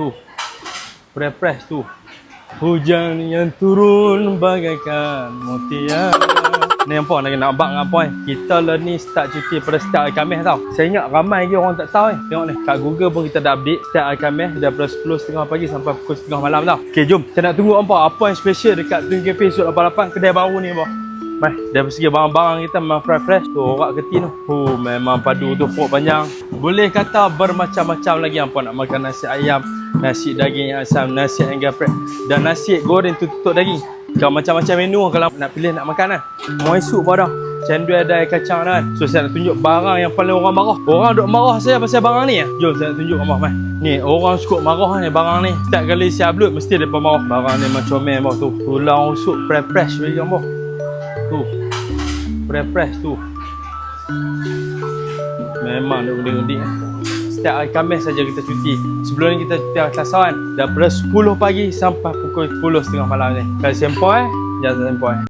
Tu. Press-press tu. Hujan yang turun bagaikan mutiara. Ni apa nak nak dengan apa eh? Kita lah ni start cuti pada start hari Khamis tau. Saya ingat ramai lagi orang tak tahu eh. Tengok ni. Kat Google pun kita dah update start hari Khamis daripada 10.30 pagi sampai pukul 3 malam tau. Okey, jom. Kita nak tunggu apa? Apa yang special dekat Twin Cafe Sud 88 kedai baru ni apa? Baik, dari segi barang-barang kita memang fresh-fresh tu orang ketin tu. Oh, memang padu tu pok panjang. Boleh kata bermacam-macam lagi apa nak makan nasi ayam, nasi daging asam, nasi ayam geprek dan nasi goreng tutup daging. Kalau macam-macam menu kalau nak pilih nak makan kan. Muai sup pun ada. Cendol ada air kacang kan. So saya nak tunjuk barang yang paling orang marah. Orang duk marah saya pasal barang ni ya. Jom saya nak tunjuk apa mai. Ni orang suka marah ni barang ni. Setiap kali saya upload mesti depa marah. Barang ni macam comel bawah tu. Tulang rusuk fresh-fresh bagi bawah. Tu. Fresh-fresh tu. Memang dia undi-undi. Setiap hari Khamis saja kita cuti. Sebelum ni kita cuti hari Selasa kan. Daripada 10 pagi sampai pukul 10.30 malam ni. Kalau sempoi, jangan sempoi.